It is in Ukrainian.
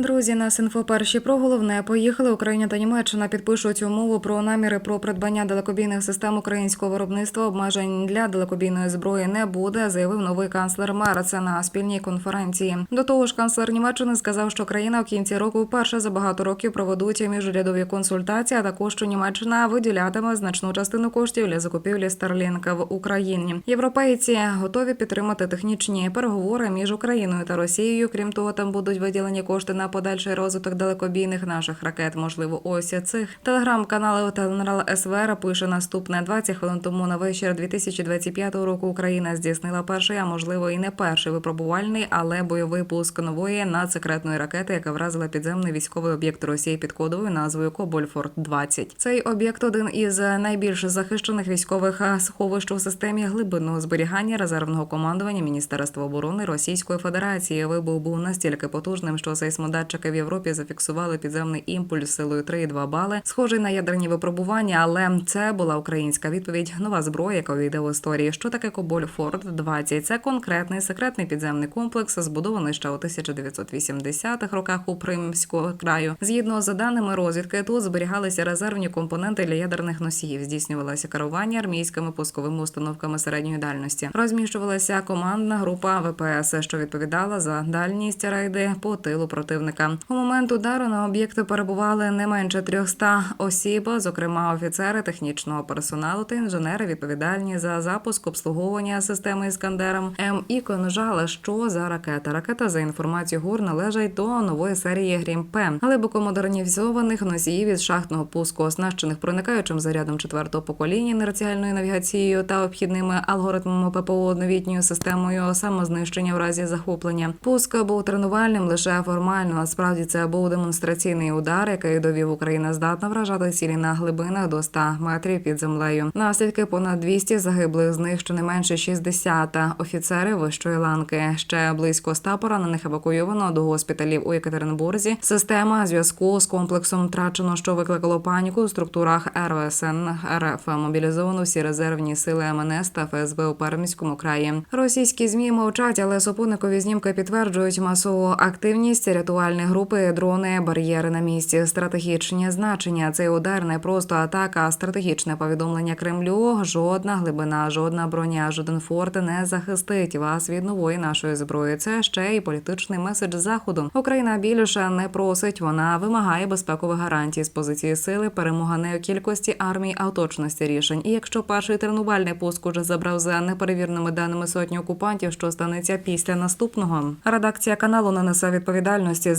Друзі, нас інфо перші про головне. Поїхали. Україна та Німеччина підпишуть умову про наміри про придбання далекобійних систем українського виробництва. Обмежень для далекобійної зброї не буде, заявив новий канцлер Мер. Це на спільній конференції. До того ж, канцлер Німеччини сказав, що країна в кінці року вперше за багато років проведуть міжурядові консультації. А також що Німеччина виділятиме значну частину коштів для закупівлі Starlink в Україні. Європейці готові підтримати технічні переговори між Україною та Росією. Крім того, там будуть виділені кошти на подальший розвиток далекобійних наших ракет. Можливо, ось цих телеграм-канали Теленрал СВР пише наступне 20 хвилин тому на вечір 2025 року. Україна здійснила перший, а можливо і не перший випробувальний, але бойовий пуск нової надсекретної ракети, яка вразила підземний військовий об'єкт Росії під кодовою назвою Кобольфорд 20 Цей об'єкт один із найбільш захищених військових сховищ у системі глибинного зберігання резервного командування Міністерства оборони Російської Федерації. Вибух був настільки потужним, що сейсмодатчики в Європі зафіксували підземний імпульс силою 3,2 бали, схожий на ядерні випробування. Але це була українська відповідь. Нова зброя, яка увійде в історії. Що таке Коболь Форд 20 Це конкретний секретний підземний комплекс, збудований ще у 1980-х роках у Примського краю. Згідно з даними розвідки, тут зберігалися резервні компоненти для ядерних носіїв. Здійснювалося керування армійськими пусковими установками середньої дальності. Розміщувалася командна група ВПС, що відповідала за дальність рейди по тилу противника. У момент удару на об'єкти перебували не менше 300 осіб, зокрема офіцери технічного персоналу та інженери, відповідальні за запуск обслуговування системи Іскандером. М і конжала, що за ракета. Ракета за інформацією ГУР належить до нової серії Грім П, глибоко модернізованих носіїв із шахтного пуску, оснащених проникаючим зарядом четвертого покоління, інерціальною навігацією та обхідними алгоритмами ППО новітньою системою самознищення в разі захоплення. Пуск був тренувальним лише формально. Насправді це був демонстраційний удар, який довів Україна здатна вражати цілі на глибинах до 100 метрів під землею. Наслідки понад 200 загиблих, з них щонайменше 60 офіцери вищої ланки. Ще близько 100 поранених евакуйовано до госпіталів у Екатеринбурзі. Система зв'язку з комплексом втрачено, що викликало паніку у структурах РВСН РФ. Мобілізовано всі резервні сили МНС та ФСБ у Пермському краї. Російські змі мовчать, але супутникові знімки підтверджують масову активність рятувальні групи, дрони, бар'єри на місці, стратегічні значення. Цей удар не просто атака, а стратегічне повідомлення Кремлю. Жодна глибина, жодна броня, жоден форт не захистить вас від нової нашої зброї. Це ще й політичний меседж заходу. Україна більше не просить. Вона вимагає безпекових гарантій з позиції сили, перемога не у кількості армій, а у точності рішень. І якщо перший тренувальний пуск уже забрав за неперевірними даними сотні окупантів, що станеться після наступного. Редакція каналу не несе відповідальності